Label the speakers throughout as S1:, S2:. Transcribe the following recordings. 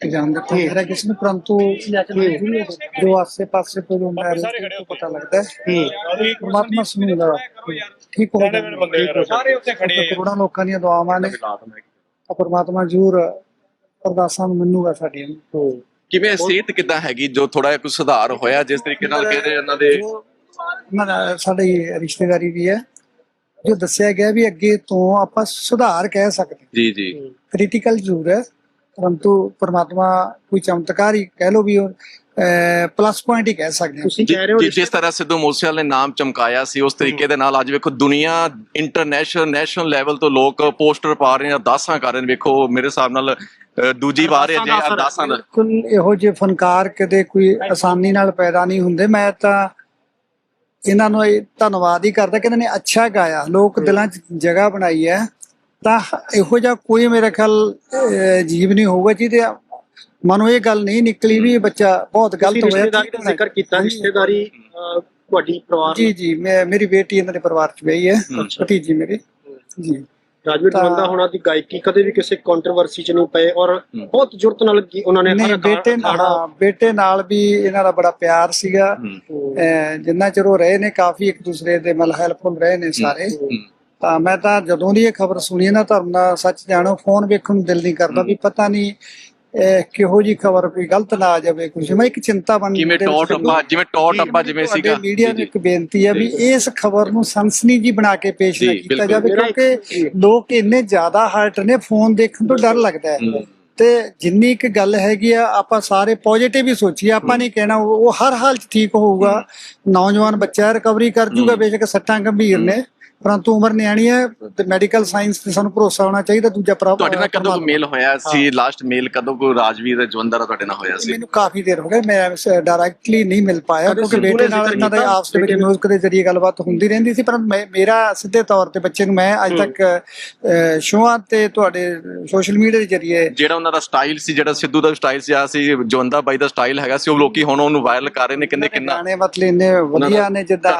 S1: ਕੇ ਜਾਣ ਜਾ ਰਿਹਾ ਕਿਸੇ ਨੂੰ? ਪਰੰਤੂ ਜੋ ਆਸੇ ਪਾਸੇ ਹੁੰਦਾ ਹੈ ਉਹ ਪਤਾ ਲੱਗਦਾ ਹੈ। ਪਰਮਾਤਮਾ ਸੁਣੀ ਦਾ ਠੀਕ ਹੋ ਜਾਵੇ
S2: ਸਾਰੇ ਉੱਤੇ ਖੜੇ
S1: ਕਰੋੜਾਂ ਲੋਕਾਂ ਦੀਆਂ ਦੁਆਵਾਂ ਨੇ। ਤਾਂ ਪਰਮਾਤਮਾ ਜ਼ਰੂਰ ਅਰਦਾਸਾਂ ਨੂੰ ਮੰਨੂਗਾ ਸਾਡੀਆਂ।
S3: ਕਿਵੇਂ ਸਿਹਤ ਕਿਦਾਂ ਹੈਗੀ? ਜੋ ਥੋੜਾ ਜਿਹਾ ਕੁਝ ਸੁਧਾਰ ਹੋਇਆ ਜਿਸ ਤਰੀਕੇ ਨਾਲ ਕਹਿੰਦੇ ਇਹਨਾਂ ਦੇ
S1: ਜੋ ਦਾ ਸਾਡੀ ਰਿਸ਼ਤੇਦਾਰੀ ਵੀ ਹੈ ਜੋ ਦੱਸਿਆ ਗਿਆ ਵੀ ਅੱਗੇ ਤੋਂ ਆਪਾਂ ਸੁਧਾਰ ਕਹਿ ਸਕਦੇ
S3: ਜੀ ਜੀ।
S1: ਕ੍ਰਿਟੀਕਲ ਜ਼ਰੂਰ ਹੈ। ਪਰੰਤੂ ਪਰਮਾਤਮਾ ਕੋਈ ਚਮਤਕਾਰ ਹੀ ਕਹਿ ਲੋ ਵੀ ਪਲੱਸ ਪੁਆਇੰਟ ਹੀ ਕਹਿ ਸਕਦੇ ਹਾਂ।
S4: ਤੁਸੀਂ ਕਹਿ ਰਹੇ ਹੋ
S3: ਜਿਸ ਤਰ੍ਹਾਂ ਸਿੱਧੂ ਮੂਸੇਵਾਲੇ ਨੇ ਨਾਮ ਚਮਕਾਇਆ ਸੀ ਉਸ ਤਰੀਕੇ ਦੇ ਨਾਲ ਅੱਜ ਵੇਖੋ ਦੁਨੀਆ ਇੰਟਰਨੈਸ਼ਨਲ ਨੈਸ਼ਨਲ ਲੈਵਲ ਤੋਂ ਲੋਕ ਪੋਸਟਰ ਪਾ ਰਹੇ ਨੇ ਅਰਦਾਸਾਂ ਕਰ ਰਹੇ ਨੇ। ਵੇਖੋ ਮੇਰੇ ਹਿਸਾਬ ਨਾਲ ਦੂਜੀ ਵਾਰ ਇਹ ਜੇ
S4: ਅਰਦਾਸਾਂ ਦਾ
S1: ਇਹੋ ਜਿਹੇ ਫਨਕਾਰ ਕਦੇ ਕੋਈ ਆਸਾਨੀ ਨਾਲ ਪੈਦਾ ਨਹੀਂ ਹੁੰਦੇ। ਮੈਂ ਤਾਂ ਇਹਨਾਂ ਨੂੰ ਧੰਨਵਾਦ ਹੀ ਕਰਦਾ। ਕਿ ਇਹਨਾਂ ਨੇ ਅੱਛਾ ਗਾਇਆ। ਲੋਕ ਦਿਲਾਂ 'ਚ ਜਗ੍ਹਾ ਬਣਾਈ ਹੈ। ਤਾਂ ਇਹੋ ਜਿਹਾ ਕੋਈ ਮੇਰੇ ਖਿਆਲ ਜੀਵ ਨਹੀਂ ਹੋਊਗਾ ਜਿਹਦੇ ਮਨੋਂ ਇਹ ਗੱਲ ਨਹੀਂ ਨਿਕਲੀ ਵੀ ਇਹ ਬੱਚਾ ਬਹੁਤ ਗਲਤ ਹੋਇਆ
S4: ਰਿਸ਼ਤੇਦਾਰੀ ਦਾ ਜ਼ਿਕਰ ਕੀਤਾ ਰਿਸ਼ਤੇਦਾਰੀ ਤੁਹਾਡੀ ਪਰਿਵਾਰ
S1: ਜੀ ਜੀ ਮੈਂ ਮੇਰੀ ਬੇਟੀ ਇਹਨਾਂ ਦੇ ਪਰਿਵਾਰ 'ਚ ਵਿਆਹੀ ਹੈ। ਭਤੀਜੀ ਮੇਰੀ ਜੀ।
S4: ਰਾਜਵੀਰ ਦਵੰਦਾ ਹੋਣਾ ਦੀ ਗਾਇਕੀ ਕਦੇ ਵੀ ਕਿਸੇ ਕੰਟਰੋਵਰਸੀ 'ਚ ਨਹੀਂ ਪਏ ਔਰ ਬਹੁਤ ਜ਼ਰੂਰਤ ਨਾਲ ਉਹਨਾਂ ਨੇ
S1: ਨਹੀਂ
S4: ਹਰ
S1: ਬੇਟੇ ਨਾਲ ਬੇਟੇ ਨਾਲ ਵੀ ਇਹਨਾਂ ਦਾ ਬੜਾ ਪਿਆਰ ਸੀਗਾ। ਜਿੰਨਾ ਚਿਰ ਉਹ ਰਹੇ ਨੇ ਕਾਫੀ ਇੱਕ ਦੂਸਰੇ ਦੇ ਮਤਲਬ ਹੈਲਪਫੁਲ ਰਹੇ ਨੇ ਸਾਰੇ। ਤਾਂ ਮੈਂ ਤਾਂ ਜਦੋਂ ਦੀ ਇਹ ਖਬਰ ਸੁਣੀ ਨਾ ਧਰਮ ਦਾ ਸੱਚ ਜਾਣੋ ਫੋਨ ਵੇਖਣ ਨੂੰ ਦਿਲ ਨਹੀਂ ਕਰਦਾ ਵੀ ਪਤਾ ਨਹੀਂ ਇਹ ਕਿਹੋ ਜੀ ਖਬਰ ਕੋਈ ਗਲਤ ਨਾ ਆ ਜਾਵੇ ਕੁਝ ਮੈਂ ਇੱਕ ਚਿੰਤਾ ਬਣ
S3: ਕਿਵੇਂ ਟੌਟ ਅੱਬਾ ਜਿਵੇਂ ਟੌਟ ਅੱਬਾ ਜਿਵੇਂ ਸੀਗਾ।
S1: ਮੀਡੀਆ ਨੂੰ ਇੱਕ ਬੇਨਤੀ ਹੈ ਵੀ ਇਸ ਖਬਰ ਨੂੰ ਸਨਸਨੀ ਜੀ ਬਣਾ ਕੇ ਪੇਸ਼ ਨਾ ਕੀਤਾ। ਜਾਵੇ ਕਿਉਂਕਿ ਲੋਕ ਇੰਨੇ ਜ਼ਿਆਦਾ ਹਰਟ ਨੇ ਫੋਨ ਦੇਖਣ ਤੋਂ ਡਰ ਲੱਗਦਾ ਹੈ। ਤੇ ਜਿੰਨੀ ਇੱਕ ਗੱਲ ਹੈਗੀ ਆ ਆਪਾਂ ਸਾਰੇ ਪੋਜ਼ਿਟਿਵ ਹੀ ਸੋਚੀਏ। ਆਪਾਂ ਨਹੀਂ ਕਹਿਣਾ ਉਹ ਹਰ ਹਾਲ ਚ ਠੀਕ ਹੋਊਗਾ। ਨੌਜਵਾਨ ਬੱਚਾ ਰਿਕਵਰੀ ਕਰ ਜੂਗਾ ਬੇਸ਼ੱਕ ਸੱਟਾਂ ਗੰਭੀਰ ਨੇ। ਪਰੰਤੂ ਉਮਰ ਨਿਆਣੀ ਹੈ ਤੇ ਮੈਡੀਕਲ ਸਾਇੰਸ ਤੇ ਸਾਨੂੰ ਭਰੋਸਾ ਹੋਣਾ ਚਾਹੀਦਾ ਦੂਜਾ ਪ੍ਰਭ
S3: ਤੁਹਾਡੇ ਨਾਲ ਕਦੋਂ ਮੇਲ ਹੋਇਆ ਸੀ? ਲਾਸਟ ਮੇਲ ਕਦੋਂ ਕੋ ਰਾਜਵੀਰ ਜਵੰਦਰ ਤੁਹਾਡੇ ਨਾਲ ਹੋਇਆ ਸੀ?
S1: ਮੈਨੂੰ ਕਾਫੀ ਦੇਰ ਹੋ ਗਈ ਮੈਂ ਡਾਇਰੈਕਟਲੀ ਨਹੀਂ ਮਿਲ ਪਾਇਆ ਕਿਉਂਕਿ ਬੇਟੇ ਨਾਲ ਇਹਨਾਂ ਦਾ ਆਪਸ ਦੇ ਵਿੱਚ। ਮਿਊਜ਼ਿਕ ਦੇ ਜ਼ਰੀਏ ਗੱਲਬਾਤ ਹੁੰਦੀ ਰਹਿੰਦੀ ਸੀ ਪਰ ਮੇਰਾ ਸਿੱਧੇ ਤੌਰ ਤੇ ਬੱਚੇ ਨੂੰ ਮੈਂ ਅੱਜ ਤੱਕ ਸ਼ੋਆਂ ਤੇ ਤੁਹਾਡੇ ਸੋਸ਼ਲ ਮੀਡੀਆ ਦੇ ਜ਼ਰੀਏ
S3: ਜਿਹੜਾ ਉਹਨਾਂ ਦਾ ਸਟਾਈਲ ਸੀ ਜਿਹੜਾ ਸਿੱਧੂ ਦਾ ਸਟਾਈਲ ਸੀ ਆ ਸੀ ਜਵੰਦਾ ਬਾਈ ਦਾ ਸਟਾਈਲ ਹੈਗਾ ਸੀ ਉਹ ਲੋਕੀ ਹੁਣ ਉਹਨੂੰ ਵਾਇਰਲ ਕਰ ਰਹੇ ਨੇ ਕਹਿੰਦੇ ਕਿੰਨਾ
S1: ਗਾਣੇ ਮਤਲਬ ਇੰਨੇ ਵਧੀਆ ਨੇ ਜਿੱਦਾਂ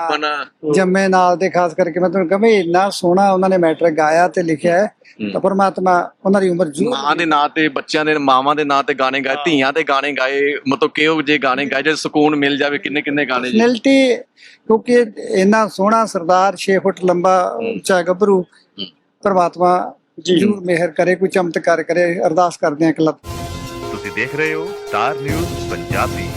S1: ਜੰਮੇ ਨਾਲ ਦੇ ਖਾਸ ਕਰਕੇ ਮੈਂ ਤੁਹਾਨੂੰ ਕਹਾਂ ਵੀ ਇੰਨਾ ਸੋਹਣਾ ਉਹਨਾਂ ਨੇ ਮੈਟਰ ਗਾਇਆ ਤੇ ਲਿਖਿਆ ਹੈ ਤਾਂ ਪਰਮਾਤਮਾ ਉਹਨਾਂ ਦੀ ਉਮਰ ਜੂ
S3: ਮਾਂ ਦੇ ਨਾਂ ਤੇ ਬੱਚਿਆਂ ਦੇ ਮਾਵਾਂ ਦੇ ਨਾਂ ਤੇ ਗਾਣੇ ਗਾਏ ਧੀਆਂ ਦੇ ਗਾਣੇ ਗਾਏ ਮਤਲਬ ਕਿਹੋ ਜੇ ਗਾਣੇ ਗਾਏ ਜੇ ਸਕੂਨ ਮਿਲ ਜਾਵੇ ਕਿੰਨੇ ਕਿੰਨੇ ਗਾਣੇ ਜੀ?
S1: ਪਰਸਨੈਲਿਟੀ ਕਿਉਂਕਿ ਇੰਨਾ ਸੋਹਣਾ ਸਰਦਾਰ 6 ਫੁੱਟ ਲੰਬਾ ਉੱਚਾ ਗੱਭਰੂ ਪਰਮਾਤਮਾ
S4: ਜੀ।
S1: ਜਰੂਰ ਮਿਹਰ ਕਰੇ ਕੋਈ ਚਮਤਕਾਰ ਕਰੇ ਅਰਦਾਸ ਕਰਦੇ ਹਾਂ ਇੱਕ ਲੱਤ
S5: ਤੁਸੀਂ ਦੇਖ ਰਹੇ ਹੋ ਸਟਾਰ ਨਿਊਜ਼ ਪੰਜਾਬੀ।